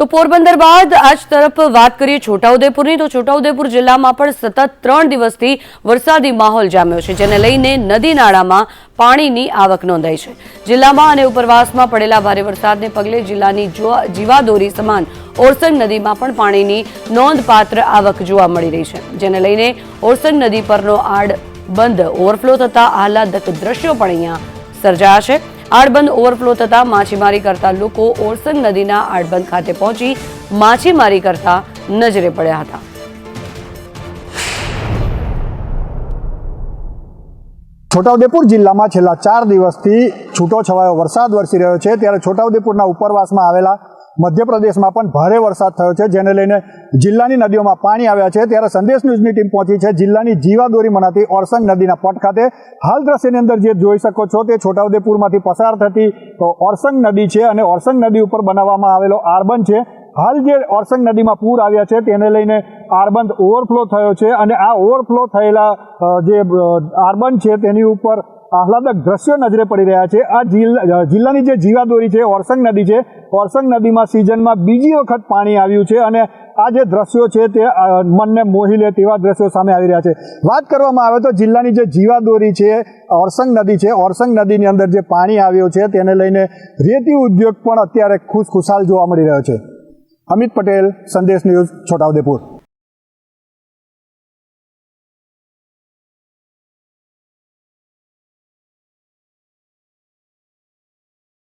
તો પોરબંદર બાદ આજ તરફ વાત કરીએ છોટાઉદેપુરની. તો છોટાઉદેપુર જિલ્લામાં પણ સતત ત્રણ દિવસથી વરસાદી માહોલ જામ્યો છે, જેને લઈને નદી નાળામાં પાણીની આવક નોંધાઈ છે. જિલ્લામાં અને ઉપરવાસમાં પડેલા ભારે વરસાદને પગલે જિલ્લાની જીવાદોરી સમાન ઓરસંગ નદીમાં પણ પાણીની નોંધપાત્ર આવક જોવા મળી રહી છે, જેને લઈને ઓરસંગ નદી પરનો આડ બંધ ઓવરફ્લો થતા આહલાદક દ્રશ્યો પણ અહીંયા સર્જાયા છે. આડબંધ ઓવરફ્લો થતા માછીમારી કરતા લોકો ઓરસંગ નદીના આડબંધ ખાતે પહોંચી માછીમારી કરતા નજરે પડ્યા હતા. છોટાઉદેપુર જિલ્લામાં છેલ્લા ચાર દિવસથી છૂટો છવાયો વરસાદ વરસી રહ્યો છે. ત્યારે છોટાઉદેપુરના ઉપરવાસમાં આવેલા મધ્યપ્રદેશમાં પણ ભારે વરસાદ થયો છે, જેને લઈને જિલ્લાની નદીઓમાં પાણી આવ્યા છે. ત્યારે સંદેશ ન્યૂઝની ટીમ પહોંચી છે જિલ્લાની જીવાદોરી મનાતી ઓરસંગ નદીના પટ ખાતે. હાલ દ્રશ્યની અંદર જે જોઈ શકો છો તે છોટાઉદેપુરમાંથી પસાર થતી તો ઓરસંગ નદી છે અને ઓરસંગ નદી ઉપર બનાવવામાં આવેલો આર્બન છે. હાલ જે ઓરસંગ નદીમાં પૂર આવ્યા છે તેને લઈને આરબંધ ઓવરફ્લો થયો છે અને આ ઓવરફ્લો થયેલા જે આર્બન છે તેની ઉપર આહલાદક દ્રશ્યો નજરે પડી રહ્યા છે. આ જિલ્લા જિલ્લાની જે જીવાદોરી છે, ઓરસંગ નદી છે ઓરસંગ નદીમાં સિઝનમાં બીજી વખત પાણી આવ્યું છે અને આ જે દ્રશ્યો છે તે મનને મોહી લે તેવા દ્રશ્યો સામે આવી રહ્યા છે. વાત કરવામાં આવે તો જિલ્લાની જે જીવાદોરી છે, ઓરસંગ નદી છે, ઓરસંગ નદીની અંદર જે પાણી આવ્યું છે તેને લઈને રેતી ઉદ્યોગ પણ અત્યારે ખુશ ખુશાલ જોવા મળી રહ્યો છે. અમિત પટેલ, સંદેશ ન્યૂઝ, છોટાઉદેપુર.